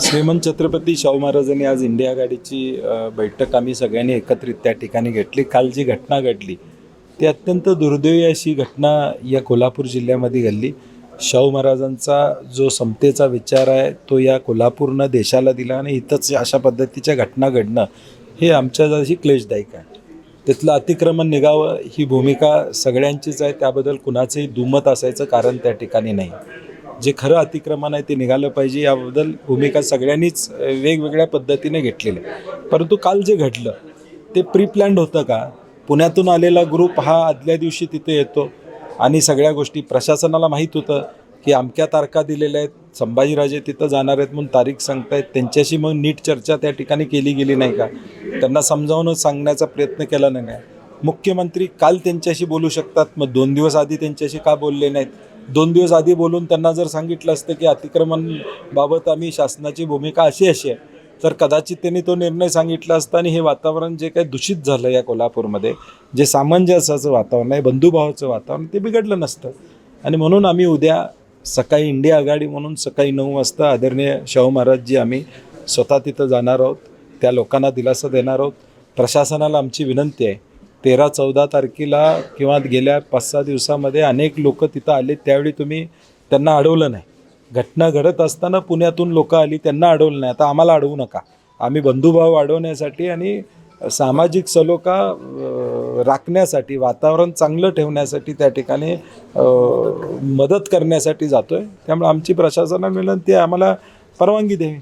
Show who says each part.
Speaker 1: श्रीमंत छत्रपती शाहू महाराजांनी आज इंडिया आघाडीची बैठक आम्ही सगळ्यांनी एकत्रित त्या ठिकाणी घेतली. काल जी घटना घडली ती अत्यंत दुर्दैवी अशी घटना या कोल्हापूर जिल्ह्यामध्ये घडली. शाहू महाराजांचा जो समतेचा विचार आहे तो या कोल्हापूरनं देशाला दिला आणि इथंच अशा पद्धतीच्या घटना घडणं हे आमच्यासाठी क्लेशदायक आहे. तिथलं अतिक्रमण निघावं ही भूमिका सगळ्यांचीच आहे त्याबद्दल कुणाचंही दुमत असायचं कारण त्या ठिकाणी नाही. जे खरं अतिक्रमण आहे ते निघालं पाहिजे याबद्दल भूमिका सगळ्यांनीच वेगवेगळ्या पद्धतीने घेतलेली आहे. परंतु काल जे घडलं ते प्री प्लॅन्ड होतं का? पुण्यातून आलेला ग्रुप हा आदल्या दिवशी तिथे येतो आणि सगळ्या गोष्टी प्रशासनाला माहीत होतं की अमक्या तारखा दिलेल्या आहेत संभाजीराजे तिथं जाणार आहेत म्हणून तारीख सांगतायत त्यांच्याशी मग नीट चर्चा त्या ठिकाणी केली गेली नाही का? त्यांना समजावून सांगण्याचा प्रयत्न केला नाही. मुख्यमंत्री काल त्यांच्याशी बोलू शकतात मग दोन दिवस आधी त्यांच्याशी का बोलले नाहीत? दोन दिवस आधी बोलून त्यांना जर सांगितलं असतं की अतिक्रमण बाबत आम्ही शासनाची भूमिका अशी अशी आहे तर कदाचित त्यांनी तो निर्णय सांगितला असता आणि हे वातावरण जे काही दूषित झालं या कोल्हापूरमध्ये जे सामंजस्याचं वातावरण आहे बंधुभावाचं वातावरण ते बिघडलं नसतं. आणि म्हणून आम्ही उद्या सकाळी इंडिया आघाडी म्हणून सकाळी नऊ वाजता आदरणीय शाहू महाराज जी आम्ही स्वतः तिथं जाणार आहोत. त्या लोकांना दिलासा देणार आहोत. प्रशासनाला आमची विनंती आहे. तेरा चौदा तारखेला किंवा गेल्या पाच सहा दिवसामध्ये अनेक लोक तिथं आले त्यावेळी तुम्ही त्यांना अडवलं नाही. घटना घडत असताना पुण्यातून लोक आली त्यांना अडवलं नाही. आता आम्हाला अडवू नका. आम्ही बंधुभाव वाढवण्यासाठी आणि सामाजिक सलोखा राखण्यासाठी वातावरण चांगलं ठेवण्यासाठी त्या ठिकाणी मदत करण्यासाठी जातो आहे त्यामुळे आमची प्रशासना विनंती ती आम्हाला परवानगी द्यावी.